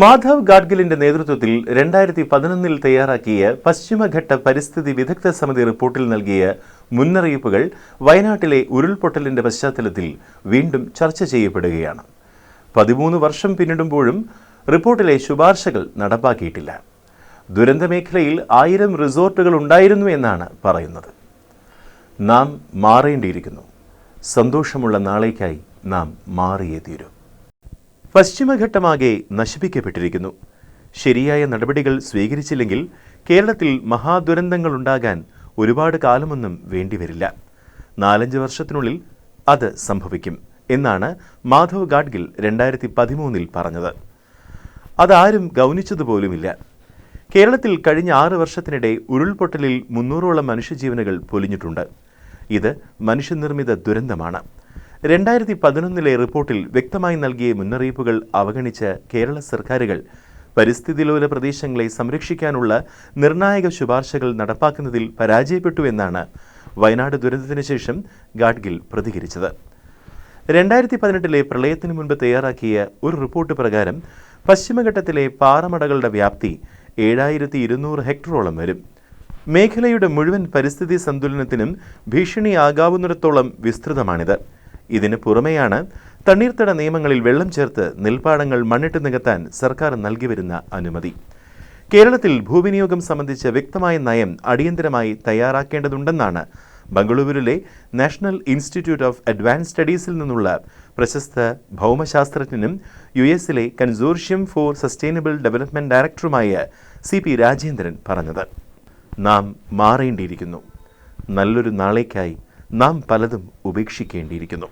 മാധവ് ഗാഡ്ഗിലിന്റെ നേതൃത്വത്തിൽ രണ്ടായിരത്തി പതിനൊന്നിൽ തയ്യാറാക്കിയ പശ്ചിമഘട്ട പരിസ്ഥിതി വിദഗ്ധ സമിതി റിപ്പോർട്ടിൽ നൽകിയ മുന്നറിയിപ്പുകൾ വയനാട്ടിലെ ഉരുൾപൊട്ടലിന്റെ പശ്ചാത്തലത്തിൽ വീണ്ടും ചർച്ച ചെയ്യപ്പെടുകയാണ്. പതിമൂന്ന് വർഷം പിന്നിടുമ്പോഴും റിപ്പോർട്ടിലെ ശുപാർശകൾ നടപ്പാക്കിയിട്ടില്ല. ദുരന്തമേഖലയിൽ ആയിരം റിസോർട്ടുകൾ ഉണ്ടായിരുന്നു എന്നാണ് പറയുന്നത്. നാം മാറേണ്ടിയിരിക്കുന്നു. സന്തോഷമുള്ള നാളേക്കായി നാം മാറിയേ തീരൂ. പശ്ചിമഘട്ടമാകെ നശിപ്പിക്കപ്പെട്ടിരിക്കുന്നു. ശരിയായ നടപടികൾ സ്വീകരിച്ചില്ലെങ്കിൽ കേരളത്തിൽ മഹാദുരന്തങ്ങൾ ഉണ്ടാകാൻ ഒരുപാട് കാലമൊന്നും വേണ്ടിവരില്ല. നാലഞ്ച് വർഷത്തിനുള്ളിൽ അത് സംഭവിക്കും എന്നാണ് മാധവ് ഗാഡ്ഗിൽ രണ്ടായിരത്തി പതിമൂന്നിൽ പറഞ്ഞത്. അതാരും ഗൗനിച്ചതുപോലുമില്ല. കേരളത്തിൽ കഴിഞ്ഞ ആറ് വർഷത്തിനിടെ ഉരുൾപൊട്ടലിൽ മുന്നൂറോളം മനുഷ്യജീവനുകൾ പൊലിഞ്ഞിട്ടുണ്ട്. ഇത് മനുഷ്യനിർമ്മിത ദുരന്തമാണ്. രണ്ടായിരത്തി പതിനൊന്നിലെ റിപ്പോർട്ടിൽ വ്യക്തമായി നൽകിയ മുന്നറിയിപ്പുകൾ അവഗണിച്ച് കേരള സർക്കാരുകൾ പരിസ്ഥിതിലോല പ്രദേശങ്ങളെ സംരക്ഷിക്കാനുള്ള നിർണായക ശുപാർശകൾ നടപ്പാക്കുന്നതിൽ പരാജയപ്പെട്ടു എന്നാണ് വയനാട് ദുരന്തത്തിന് ശേഷം ഗാഡ്ഗിൽ പ്രതികരിച്ചത്. രണ്ടായിരത്തി പതിനെട്ടിലെ പ്രളയത്തിന് മുൻപ് തയ്യാറാക്കിയ ഒരു റിപ്പോർട്ട് പ്രകാരം പശ്ചിമഘട്ടത്തിലെ പാറമടകളുടെ വ്യാപ്തി ഏഴായിരത്തി ഇരുന്നൂറ് ഹെക്ടറോളം വരും. മേഖലയുടെ മുഴുവൻ പരിസ്ഥിതി സന്തുലനത്തിനും ഭീഷണിയാകാവുന്നിടത്തോളം വിസ്തൃതമാണിത്. ഇതിന് പുറമെയാണ് തണ്ണീർത്തട നിയമങ്ങളിൽ വെള്ളം ചേർത്ത് നെൽപ്പാടങ്ങൾ മണ്ണിട്ട് നികത്താൻ സർക്കാർ നൽകി വരുന്ന അനുമതി. കേരളത്തിൽ ഭൂവിനിയോഗം സംബന്ധിച്ച വ്യക്തമായ നയം അടിയന്തരമായി തയ്യാറാക്കേണ്ടതുണ്ടെന്നാണ് ബംഗളൂരുവിലെ നാഷണൽ ഇൻസ്റ്റിറ്റ്യൂട്ട് ഓഫ് അഡ്വാൻസ് സ്റ്റഡീസിൽ നിന്നുള്ള പ്രശസ്ത ഭൗമശാസ്ത്രജ്ഞനും യു എസിലെ കൺസോർഷ്യം ഫോർ സസ്റ്റൈനബിൾ ഡെവലപ്മെന്റ് ഡയറക്ടറുമായ സി പി രാജേന്ദ്രൻ പറഞ്ഞത്. നാം മാറേണ്ടിയിരിക്കുന്നു. നല്ലൊരു നാളേക്കായി നാം പലതും ഉപേക്ഷിക്കേണ്ടിയിരിക്കുന്നു.